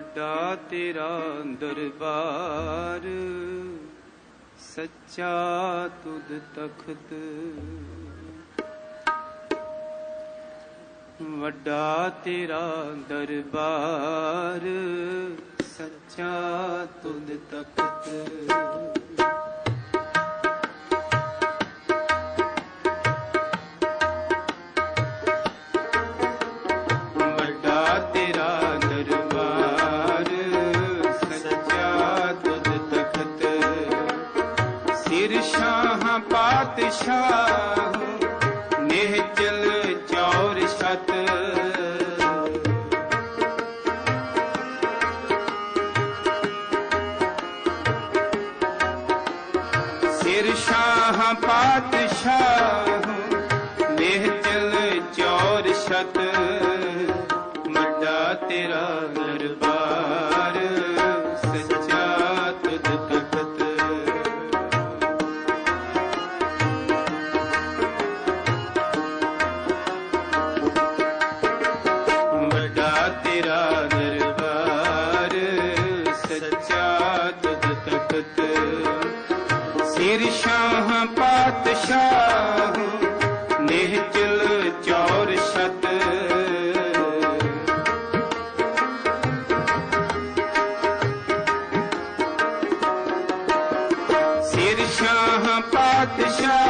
ਵੱਡਾ ਤੇਰਾ ਦਰਬਾਰ ਸੱਚਾ ਤੁਧ ਤਖਤ। ਵੱਡਾ ਤੇਰਾ ਦਰਬਾਰ ਸੱਚਾ ਤੁਧ ਤਖਤ। ਵੱਡਾ ਸਿਰ ਸ਼ਾਹ ਪਾਤਸ਼ਾਹ ਨਿਹਚਲ ਚੌਰ ਛਤ ਸਿਰ ਸ਼ਾਹ ਪਾਤਸ਼ਾਹ ਨਿਹਚਲ ਚੌਰ ਛਤ ਮੱਡਾ ਤੇਰਾ ਦਰਬਾਰ ਤੇਰਾ ਦਰਬਾਰ ਪਾਤਸ਼ਾਹ ਨਿਹਚਲ ਚੌਰ ਛਤ ਸ਼ਾਹ ਪਾਤਸ਼ਾਹ